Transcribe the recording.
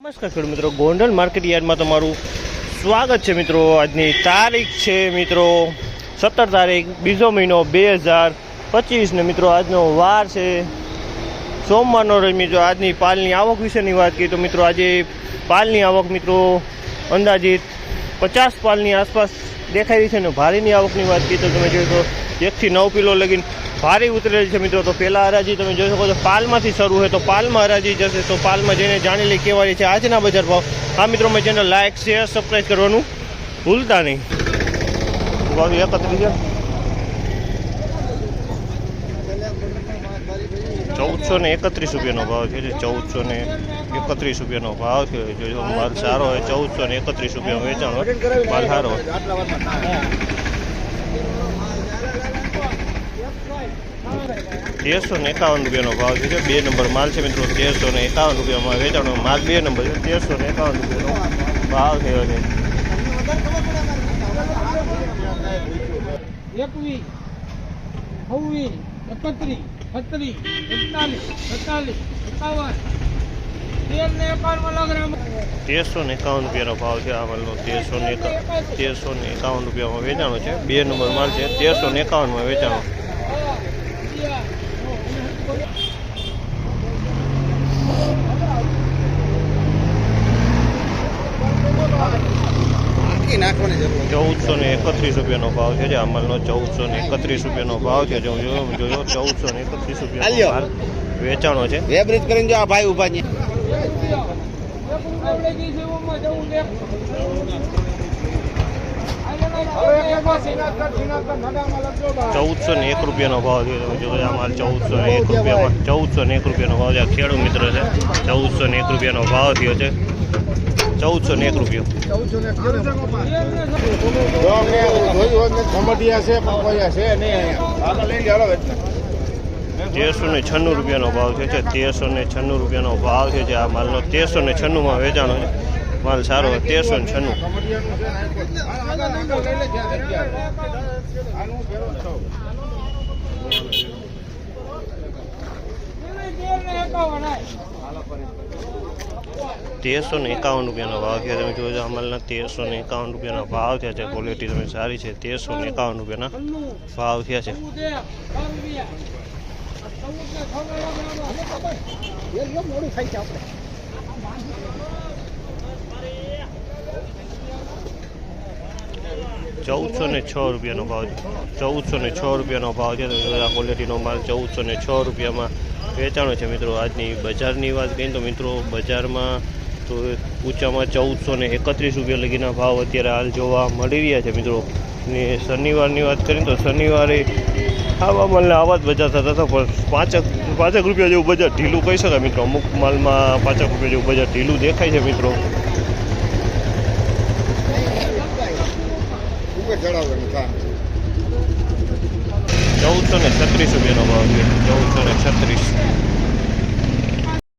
નમસ્કાર ખેડૂત મિત્રો, ગોંડલ માર્કેટ યાર્ડમાં તમારું સ્વાગત છે મિત્રો. આજની તારીખ છે મિત્રો, સત્તર તારીખ, બીજો મહિનો બે હજાર પચીસ ને મિત્રો, આજનો વાર છે. સોમવારનો મિત્રો, આજની પાલની આવક વિશેની વાત કરીએ તો મિત્રો, આજે પાલની આવક મિત્રો અંદાજિત પચાસ પાલની આસપાસ દેખાઈ રહી છે ને ભારીની આવકની વાત કરીએ તો તમે જોઈ તો એકથી નવ કિલો લગીને ભારે ઉતરેલી છે મિત્રો. તો પહેલાં હરાજી તમે જોઈ શકો છો પાલમાંથી શરૂ હોય તો પાલમાં હરાજી જશે. તો પાલમાં જઈને જાણી લઈ કેવા છે આજના બજાર ભાવ. આ મિત્રો મેં ચેનલ લાઇક શેર સબસ્ક્રાઈબ કરવાનું ભૂલતા નહીં. એકત્રીસ છે ચૌદસો ને એકત્રીસ રૂપિયાનો ભાવ છે. ચૌદસો ને એકત્રીસ રૂપિયાનો ભાવ છે. જો માલ સારો હોય ચૌદસો ને એકત્રીસ રૂપિયા વેચાણ હોય માલ સારો હોય. તેરસો ને એકાવન રૂપિયાનો ભાવ છે બે નંબર માલ છે મિત્રો તેરસો ને એકાવન રૂપિયામાં વેચાણો માલ બે નંબર છે. તેરસો ને એકાવન રૂપિયાનો ભાવ થયો છે. એકવીસ છવ્વીસ એકત્રીસ છત્રીસ એકતાલીસ સત્તાલીસ એકાવન. તેરસો ને એકાવન રૂપિયાનો ભાવ છે આ માલનો. તેરસો ને તેરસો ને એકાવન રૂપિયામાં વેચાણો છે. બે નંબર માલ છે. તેરસો ને એકાવનમાં વેચાણો. ચૌદસો ને એકત્રીસ રૂપિયાનો ભાવ છે. જે આ ચૌદસો ને એકત્રીસ રૂપિયાનો ભાવ છે. જો જોયો ચૌદસો ને એકત્રીસ રૂપિયાનો વેચાણો છે. વેબ્રિજ કરીને જો આ ભાઈ ઊભા છે. ચૌદસો ને એક રૂપિયાનો ભાવ છે. જો આ માલ ચૌદસો ને એક રૂપિયામાં ચૌદસો ને એક રૂપિયાનો ભાવ છે. આ ખેડૂત મિત્ર છે. ચૌદસો ને એક રૂપિયાનો ભાવ થયો છે. ચૌદસો ને એક રૂપિયો. તેરસો ને છન્નું રૂપિયાનો ભાવ છે તેરસો ને છન્નું રૂપિયાનો ભાવ છે આ માલનો તેરસો ને છન્નુંમાં વેચાણો છે. માલ સારો હોય, તેરસો ને છન્નું ખમડિયાનું છે ને આગળ આગળ લઈ લે જ્યાં જગ્યા આનું ફેરો છો તેરસો ને એકાવન રૂપિયાનો ભાવ છે તમે જોજો આ માલના તેરસો ને એકાવન રૂપિયાનો ભાવ થયા છે. ક્વોલિટી તમે સારી છે. તેરસો ને એકાવન રૂપિયાના ભાવ થયા છે. ચૌદસો ને છ રૂપિયાનો ભાવ છે. ચૌદસો ને છ રૂપિયાનો ભાવ છે. આ ક્વોલિટીનો માલ ચૌદસો ને છ રૂપિયામાં વેચાણો છે મિત્રો. આજની બજારની વાત કરીએ તો મિત્રો બજારમાં તો ઊંચામાં ચૌદસો ને એકત્રીસ રૂપિયા લગીના ભાવ અત્યારે હાલ જોવા મળી રહ્યા છે મિત્રો. ને શનિવારની વાત કરીએ તો શનિવારે આવા માલને આવા જ બજાર થતા હતા, પણ પાંચક પાંચક રૂપિયા જેવું બજાર ઢીલું કહી શકાય મિત્રો. અમુક માલમાં પાંચક રૂપિયા જેવું બજાર ઢીલું દેખાય છે મિત્રો. ચૌદસો ને છત્રીસ રૂપિયાનો ભાવ છે. ચૌદસો ને છત્રીસ.